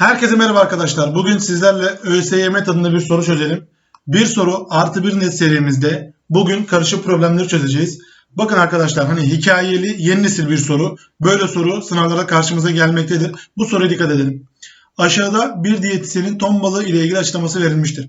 Herkese merhaba arkadaşlar. Bugün sizlerle ÖSYM tadında bir soru çözelim. Bir soru artı bir net serimizde bugün karışık problemleri çözeceğiz. Bakın arkadaşlar hani hikayeli yeni nesil bir soru. Böyle soru sınavlara karşımıza gelmektedir. Bu soruya dikkat edelim. Aşağıda bir diyetisyenin ton balığı ile ilgili açıklaması verilmiştir.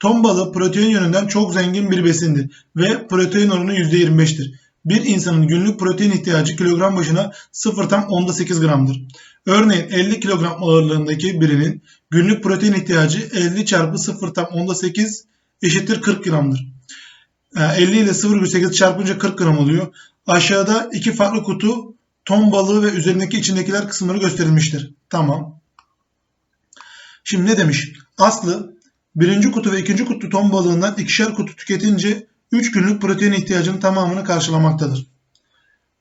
Ton balığı protein yönünden çok zengin bir besindir ve protein oranı %25'tir. Bir insanın günlük protein ihtiyacı kilogram başına 0 tam onda 8 gramdır. Örneğin 50 kilogram ağırlığındaki birinin günlük protein ihtiyacı 50 çarpı 0 tam onda 8 eşittir 40 gramdır. Ee, 50 ile 0,8 çarpınca 40 gram oluyor. Aşağıda iki farklı kutu ton balığı ve üzerindeki içindekiler kısımları gösterilmiştir. Tamam. Şimdi ne demiş? Aslı birinci kutu ve ikinci kutu ton balığından ikişer kutu tüketince 3 günlük protein ihtiyacının tamamını karşılamaktadır.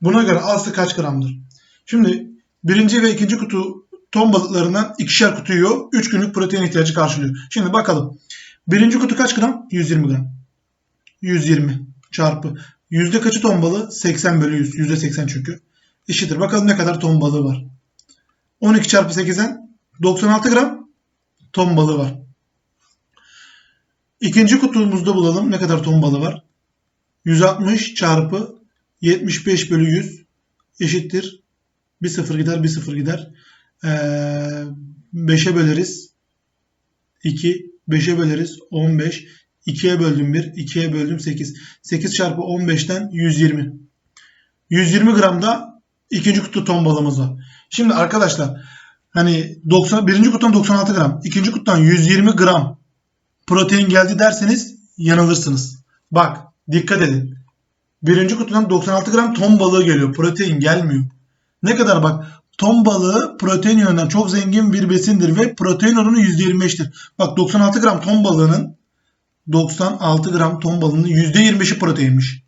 Buna göre aslı kaç gramdır? Şimdi birinci ve ikinci kutu ton balıklarından ikişer kutu yiyor. 3 günlük protein ihtiyacı karşılıyor. Şimdi bakalım. Birinci kutu kaç gram? 120 gram. 120 çarpı. Yüzde kaçı ton balığı? 80 bölü 100. Yüzde 80 çünkü. Eşittir. Bakalım ne kadar ton balığı var. 12 çarpı 8'den 96 gram ton balığı var. İkinci kutumuzda bulalım ne kadar ton balığı var. 160 çarpı 75 bölü 100 eşittir. Bir sıfır gider bir sıfır gider. Ee, 5'e böleriz. 2. 5'e böleriz. 15. 2'ye böldüm 1. 2'ye böldüm 8. 8 çarpı 15'ten 120. 120 gramda ikinci kutu ton balığımız var. Şimdi arkadaşlar hani 90, birinci kutudan 96 gram. ikinci kutudan 120 gram protein geldi derseniz yanılırsınız. Bak dikkat edin. Birinci kutudan 96 gram ton balığı geliyor. Protein gelmiyor. Ne kadar bak ton balığı protein yönünden çok zengin bir besindir ve protein oranı %25'tir. Bak 96 gram ton balığının 96 gram ton balığının %25'i proteinmiş.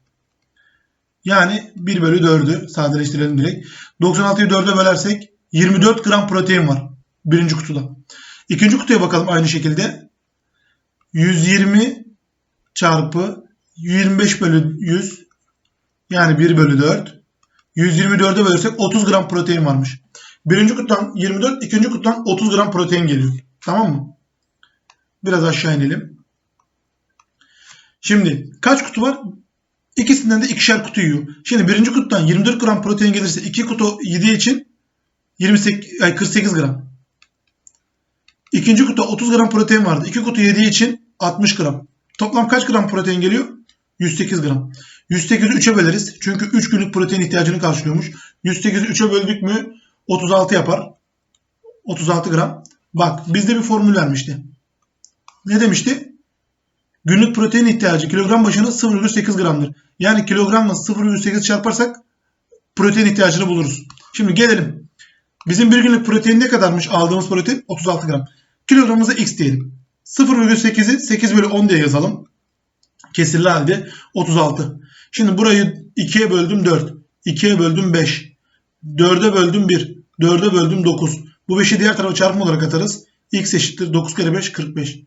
Yani 1 bölü 4'ü sadeleştirelim direkt. 96'yı 4'e bölersek 24 gram protein var birinci kutuda. İkinci kutuya bakalım aynı şekilde. 120 çarpı 25 bölü 100 yani 1 bölü 4. 124'e bölersek 30 gram protein varmış. Birinci kutudan 24, ikinci kutudan 30 gram protein geliyor. Tamam mı? Biraz aşağı inelim. Şimdi kaç kutu var? İkisinden de ikişer kutu yiyor. Şimdi birinci kutudan 24 gram protein gelirse iki kutu yediği için 28, ay 48 gram. İkinci kutu 30 gram protein vardı. İki kutu yediği için 60 gram. Toplam kaç gram protein geliyor? 108 gram. 108'i 3'e böleriz. Çünkü 3 günlük protein ihtiyacını karşılıyormuş. 108'i 3'e böldük mü 36 yapar. 36 gram. Bak bizde bir formül vermişti. Ne demişti? Günlük protein ihtiyacı kilogram başına 0,8 gramdır. Yani kilogramla 0,8 çarparsak protein ihtiyacını buluruz. Şimdi gelelim. Bizim bir günlük protein ne kadarmış aldığımız protein? 36 gram. Kilogramımıza x diyelim. 0,8'i 8 bölü 10 diye yazalım. Kesirli halde 36. Şimdi burayı 2'ye böldüm 4. 2'ye böldüm 5. 4'e böldüm 1. 4'e böldüm 9. Bu 5'i diğer tarafa çarpım olarak atarız. x eşittir 9 kere 5 45.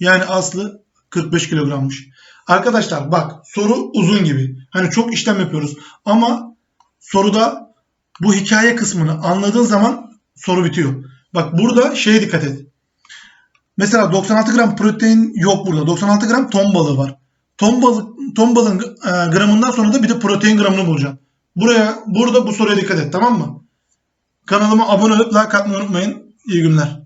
Yani aslı 45 kilogrammış. Arkadaşlar bak soru uzun gibi. Hani çok işlem yapıyoruz. Ama soruda bu hikaye kısmını anladığın zaman soru bitiyor. Bak burada şeye dikkat et. Mesela 96 gram protein yok burada. 96 gram ton balığı var. Ton balık ton balığın e, gramından sonra da bir de protein gramını bulacağım. Buraya burada bu soruya dikkat et tamam mı? Kanalıma abone olup like atmayı unutmayın. İyi günler.